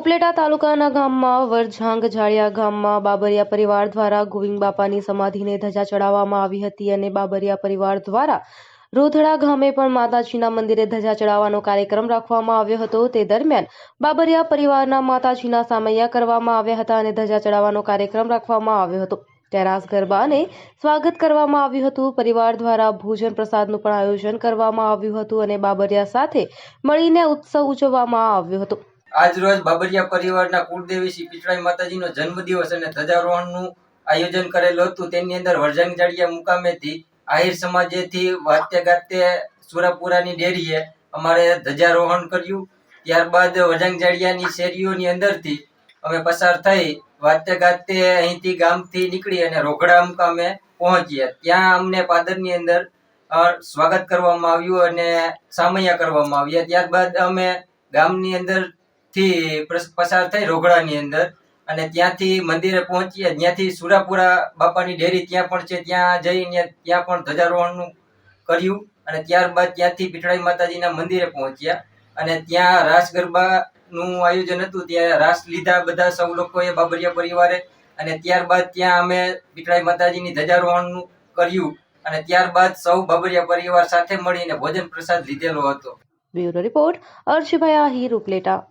ઉપલેટા તાલુકાના ગામમાં વરઝાંગ જાળિયા ગામમાં બાબરિયા પરિવાર દ્વારા ગોવિંદ બાપાની સમાધિને ધજા ચડાવવામાં આવી હતી અને બાબરિયા પરિવાર દ્વારા રોધડા ગામે પણ માતાજીના મંદિરે ધજા ચડાવવાનો કાર્યક્રમ રાખવામાં આવ્યો હતો. તે દરમિયાન બાબરિયા પરિવારના માતાજીના સામૈયા કરવામાં આવ્યા હતા અને ધજા ચડાવવાનો કાર્યક્રમ રાખવામાં આવ્યો હતો. ત્યાં ગરબાને સ્વાગત કરવામાં આવ્યું હતું. પરિવાર દ્વારા ભોજન પ્રસાદનું પણ આયોજન કરવામાં આવ્યું હતું અને બાબરિયા સાથે મળીને ઉત્સવ ઉજવવામાં આવ્યો હતો. આજ રોજ બાબરિયા પરિવારના કુળદેવી શ્રી પીઠળાઈ માતાજીનો જન્મદિવસ અને ધજારોહણનું આયોજન કરેલું હતું. તેની અંદર વરજાંગ જાડિયા મુકામેથી આહિર સમાજેથી વાત્ય ગાતે સુરાપુરાની ડેરીએ અમારે ધજારોહણ કર્યું. ત્યારબાદ વરજાંગ જાડિયાની શેરીઓની અંદરથી અમે પસાર થઈ વાત્ય ગાતે અહીંથી ગામથી નીકળી અને રોકડા મુકામે પહોંચ્યા. ત્યાં અમને પાદરની અંદર સ્વાગત કરવામાં આવ્યું અને સામૈયા કરવામાં આવ્યા. ત્યારબાદ અમે ગામની અંદર થી પસાર થઈ રોગડાની અંદર. અને ત્યાંથી મંદિરે પહોંચીએ, ત્યાંથી સુરાપુરા બાપાની ડેરી ત્યાં પણ છે, ત્યાં જઈને ત્યાં પણ ધજારોહણનું કર્યું. અને ત્યારબાદ ત્યાંથી પીઠળાઈ માતાજીના મંદિરે પહોંચ્યા. અને ત્યાં રાસ ગરબાનું આયોજન હતું, ત્યાં રાસ લીધા બધા સૌ લોકોએ, બાબરિયા પરિવારે. અને ત્યારબાદ ત્યાં અમે પીઠળાઈ માતાજીની ધજારોહણનું કર્યું. અને ત્યારબાદ સૌ બાબરિયા પરિવાર સાથે મળીને ભોજન પ્રસાદ લીધેલો હતો. બ્યુરો રિપોર્ટ અર્શભાઈ આહિર ઉપલેટા.